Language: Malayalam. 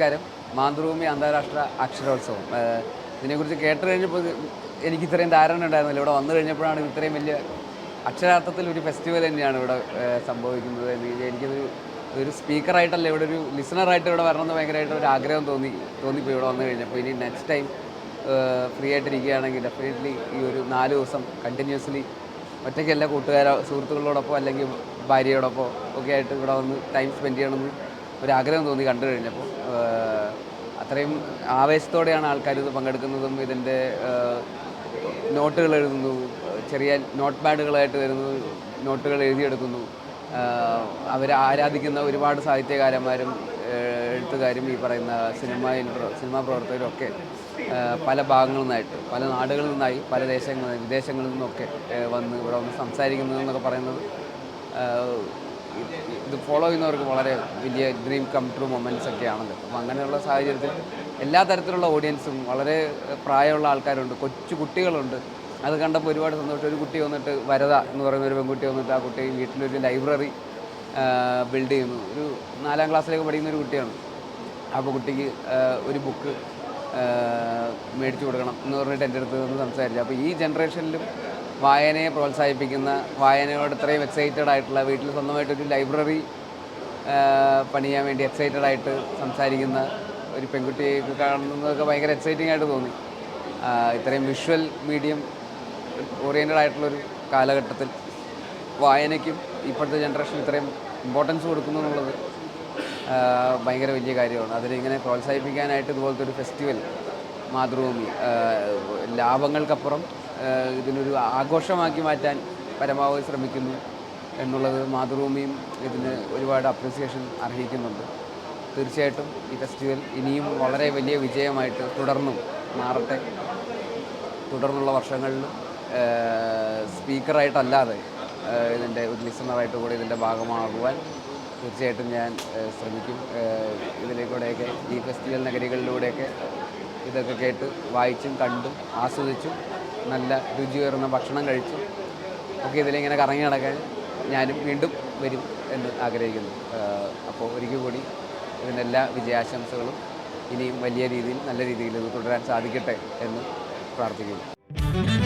നമസ്കാരം. മാതൃഭൂമി അന്താരാഷ്ട്ര അക്ഷരോത്സവം. ഇതിനെക്കുറിച്ച് കേട്ട് കഴിഞ്ഞപ്പോൾ എനിക്ക് ഇത്രയും ധാരണ ഉണ്ടായിരുന്നില്ല. ഇവിടെ വന്നു കഴിഞ്ഞപ്പോഴാണ് ഇത് ഇത്രയും വലിയ അക്ഷരാർത്ഥത്തിൽ ഒരു ഫെസ്റ്റിവൽ തന്നെയാണ് ഇവിടെ സംഭവിക്കുന്നത് എന്ന് എനിക്കതൊരു ഒരു സ്പീക്കറായിട്ടല്ല ഇവിടെ ഒരു ലിസണറായിട്ട് ഇവിടെ വരണമെന്ന് ഭയങ്കരമായിട്ട് ഒരു ആഗ്രഹം തോന്നി തോന്നിപ്പോയി ഇവിടെ വന്നു കഴിഞ്ഞപ്പോൾ. ഇനി നെക്സ്റ്റ് ടൈം ഫ്രീ ആയിട്ടിരിക്കുകയാണെങ്കിൽ ഡെഫിനറ്റ്ലി ഈ ഒരു നാല് ദിവസം കണ്ടിന്യൂസ്ലി ഒറ്റയ്ക്ക് എല്ലാ കൂട്ടുകാരോ സുഹൃത്തുക്കളോടൊപ്പം അല്ലെങ്കിൽ ഭാര്യയോടൊപ്പം ഒക്കെ ആയിട്ട് ഇവിടെ വന്ന് ടൈം സ്പെൻഡ് ചെയ്യണമെന്ന് ഒരു ആഗ്രഹം തോന്നി കണ്ടു കഴിഞ്ഞപ്പോൾ. അത്രയും ആവേശത്തോടെയാണ് ആൾക്കാർ ഇത് പങ്കെടുക്കുന്നതും ഇതിന്റെ നോട്ടുകൾ എഴുതുന്നു ചെറിയ നോട്ട് പാഡുകളായിട്ട് വരുന്നു നോട്ടുകൾ എഴുതിയെടുക്കുന്നു. അവർ ആരാധിക്കുന്ന ഒരുപാട് സാഹിത്യകാരന്മാരും എഴുത്തുകാരും ഈ പറയുന്ന സിനിമ സിനിമാ പ്രവർത്തകരും ഒക്കെ പല ഭാഗങ്ങളിൽ നിന്നായിട്ട് പല നാടുകളിൽ നിന്നായി പല ദേശങ്ങളിൽ വിദേശങ്ങളിൽ നിന്നൊക്കെ വന്ന് ഇവിടെ വന്ന് സംസാരിക്കുന്നതെന്നൊക്കെ പറയുന്നത് ഇത് ഫോളോ ചെയ്യുന്നവർക്ക് വളരെ വലിയ ഡ്രീം കം ട്രൂ മൊമെന്റ്സ് ഒക്കെ ആണല്ലോ അപ്പം അങ്ങനെയുള്ള സാഹചര്യത്തിൽ എല്ലാ തരത്തിലുള്ള ഓഡിയൻസും വളരെ പ്രായമുള്ള ആൾക്കാരുണ്ട് കൊച്ചു കുട്ടികളുണ്ട്. അത് കണ്ടപ്പോൾ ഒരുപാട് സന്തോഷം. ഒരു കുട്ടി വന്നിട്ട് വരത എന്ന് പറയുന്ന ഒരു പെൺകുട്ടി വന്നിട്ട് ആ കുട്ടി വീട്ടിലൊരു ലൈബ്രറി ബിൽഡ് ചെയ്യുന്നു. ഒരു നാലാം ക്ലാസ്സിലേക്ക് പഠിക്കുന്ന ഒരു കുട്ടിയാണ്. അപ്പോൾ കുട്ടിക്ക് ഒരു ബുക്ക് മേടിച്ചു കൊടുക്കണം എന്ന് പറഞ്ഞിട്ട് എന്റെ അടുത്ത് നിന്ന് സംസാരിച്ചു. അപ്പോൾ ഈ ജനറേഷനിലും വായനയെ പ്രോത്സാഹിപ്പിക്കുന്ന വായനയോട് ഇത്രയും എക്സൈറ്റഡ് ആയിട്ടുള്ള വീട്ടിൽ സ്വന്തമായിട്ടൊരു ലൈബ്രറി പണിയാൻ വേണ്ടി എക്സൈറ്റഡ് ആയിട്ട് സംസാരിക്കുന്ന ഒരു പെൺകുട്ടിയെ കാണുന്നതൊക്കെ ഭയങ്കര എക്സൈറ്റിംഗ് ആയിട്ട് തോന്നി. ഇത്രയും വിഷ്വൽ മീഡിയം ഓറിയന്റഡ് ആയിട്ടുള്ളൊരു കാലഘട്ടത്തിൽ വായനയ്ക്കും ഇപ്പോഴത്തെ ജനറേഷൻ ഇത്രയും ഇമ്പോർട്ടൻസ് കൊടുക്കുന്നു എന്നുള്ളത് ഭയങ്കര വലിയ കാര്യമാണ്. അതിനിങ്ങനെ പ്രോത്സാഹിപ്പിക്കാനായിട്ട് ഇതുപോലത്തെ ഒരു ഫെസ്റ്റിവൽ മാതൃഭൂമി ലാഭങ്ങൾക്കപ്പുറം ഇതിനൊരു ആഘോഷമാക്കി മാറ്റാൻ പരമാവധി ശ്രമിക്കുന്നു എന്നുള്ളത് മാതൃഭൂമിയും ഇതിന് ഒരുപാട് അപ്രിസിയേഷൻ അർഹിക്കുന്നുണ്ട്. തീർച്ചയായിട്ടും ഈ ഫെസ്റ്റിവൽ ഇനിയും വളരെ വലിയ വിജയമായിട്ട് തുടർന്നും മാറട്ടെ. തുടർന്നുള്ള വർഷങ്ങളിൽ സ്പീക്കറായിട്ടല്ലാതെ ഇതിന്റെ ഒരു ലിസണറായിട്ട് കൂടെ ഇതിന്റെ ഭാഗമാകുവാൻ തീർച്ചയായിട്ടും ഞാൻ ശ്രമിക്കും. ഇതിലേക്കൂടെയൊക്കെ ഈ ഫെസ്റ്റിവൽ നഗരികളിലൂടെയൊക്കെ ഇതൊക്കെ കേട്ട് വായിച്ചും കണ്ടും ആസ്വദിച്ചും നല്ല രുചിയേറുന്ന ഭക്ഷണം കഴിച്ചും ഒക്കെ ഇതിലിങ്ങനെ കറങ്ങി നടക്കാൻ ഞാനും വീണ്ടും വരും എന്ന് ആഗ്രഹിക്കുന്നു. അപ്പോൾ ഒരിക്കൽ കൂടി ഇതിന്റെ എല്ലാ വിജയാശംസകളും ഇനിയും വലിയ രീതിയിൽ നല്ല രീതിയിൽ ഇത് തുടരാൻ സാധിക്കട്ടെ എന്ന് പ്രാർത്ഥിക്കുന്നു.